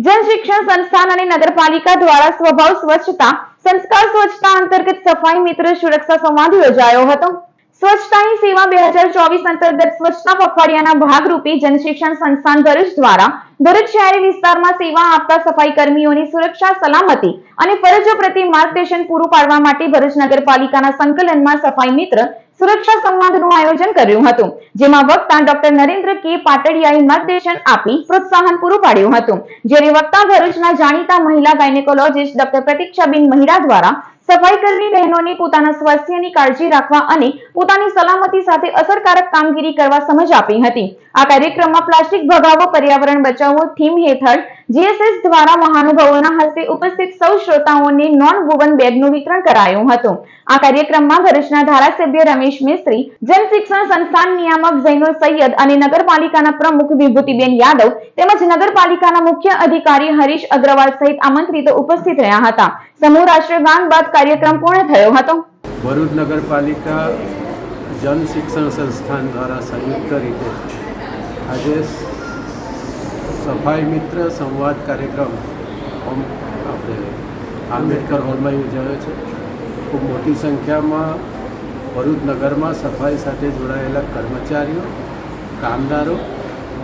જન શિક્ષણ સંસ્થાન અને નગરપાલિકા દ્વારા સ્વભાવ સ્વચ્છતા, સંસ્કાર સ્વચ્છતા અંતર્ગત સફાઈ મિત્ર સુરક્ષા સંવાદ યોજાયો હતો. સ્વચ્છતા હી સેવા બે હજાર ચોવીસ અંતર્ગત સ્વચ્છતા પખવાડિયાના ભાગરૂપે જનશિક્ષણ સંસ્થાન ભરૂચ દ્વારા ભરૂચ શહેરી વિસ્તારમાં સેવા આપતા સફાઈ કર્મીઓની સુરક્ષા, સલામતી અને ફરજો પ્રતિ માર્ગદર્શન પૂરું પાડવા માટે ભરૂચ નગરપાલિકાના સંકલનમાં સફાઈ મિત્ર સુરક્ષા સંવાદનું આયોજન કર્યું હતું, જેમાં વક્તા ડોક્ટર નરેન્દ્ર કે પાટડિયાએ માર્ગદર્શન આપી પ્રોત્સાહન પૂરું પાડ્યું હતું. જ્યારે વક્તા ભરૂચના જાણીતા મહિલા ગાયનેકોલોજીસ્ટ ડોક્ટર પ્રતિક્ષાબેન મહિડા દ્વારા સફાઈ કર્મી બહેનોને પોતાના સ્વાસ્થ્યની કાળજી રાખવા અને પોતાની સલામતી સાથે અસરકારક કામગીરી કરવા સમજ આપી હતી. આ કાર્યક્રમમાં પ્લાસ્ટિક ભગાવો, પર્યાવરણ બચાવો, થીમ હેઠળ જીએસએસ દ્વારા મહાનુભાવોના હસ્તે ઉપસ્થિત સૌ શ્રોતાઓને નોન વુવન બેગનું વિતરણ કરાયું હતું. આ કાર્યક્રમમાં ભરૂચના ધારાસભ્ય રમેશ મિસ્ત્રી, જન શિક્ષણ સંસ્થાન નિયામક ઝૈનુલ સૈયદ અને નગરપાલિકાના પ્રમુખ વિભૂતિબેન યાદવ તેમજ નગરપાલિકાના મુખ્ય અધિકારી હરીશ અગ્રવાલ સહિત આમંત્રિતો ઉપસ્થિત રહ્યા હતા. સમૂહ રાષ્ટ્રગાન બાદ કાર્યક્રમ પૂર્ણ થયો હતો. ભરૂચ નગરપાલિકા જન શિક્ષણ સંસ્થાન દ્વારા સંયુક્ત રીતે આજે સફાઈ મિત્ર સંવાદ કાર્યક્રમ આપણે આંબેડકર હોલમાં યોજાયો છે. ખૂબ મોટી સંખ્યામાં ભરૂચ નગરમાં સફાઈ સાથે જોડાયેલા કર્મચારીઓ, કામદારો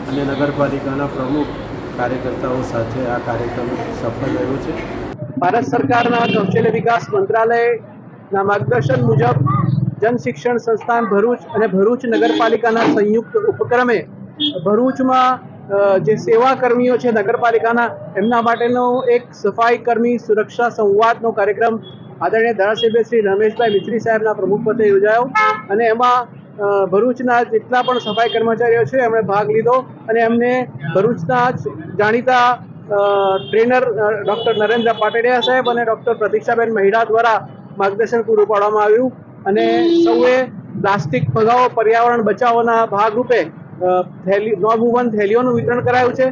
અને નગરપાલિકાના પ્રમુખ કાર્યકર્તાઓ સાથે આ કાર્યક્રમ સફળ રહ્યો છે. ભારત સરકારના કૌશલ્ય વિકાસ મંત્રાલયના માર્ગદર્શન મુજબ જન શિક્ષણ સંસ્થાન ભરૂચ અને ભરૂચ નગરપાલિકાના સંયુક્ત ઉપક્રમે ભરૂચમાં જે સેવા કર્મીઓ છે નગરપાલિકાના, એમના માટેનો એક સફાઈ કર્મી સુરક્ષા સંવાદનો કાર્યક્રમ આદરણીય ધારાસભ્ય શ્રી રમેશભાઈ મિત્રી સાહેબના પ્રમુખપદે યોજાયો અને એમાં ભરૂચના જેટલા પણ સફાઈ કર્મચારીઓ છે, એમણે ભાગ લીધો અને એમને ભરૂચના જ જાણીતા ટ્રેનર ડૉક્ટર નરેન્દ્ર પાટડિયા સાહેબ અને ડૉક્ટર પ્રતીક્ષાબેન મહિડા દ્વારા માર્ગદર્શન પૂરું પાડવામાં આવ્યું અને સૌએ પ્લાસ્ટિક ભગાવો, પર્યાવરણ બચાવોના ભાગરૂપે થેલી નો વુમન થેલીઓનું વિતરણ કરાયું છે.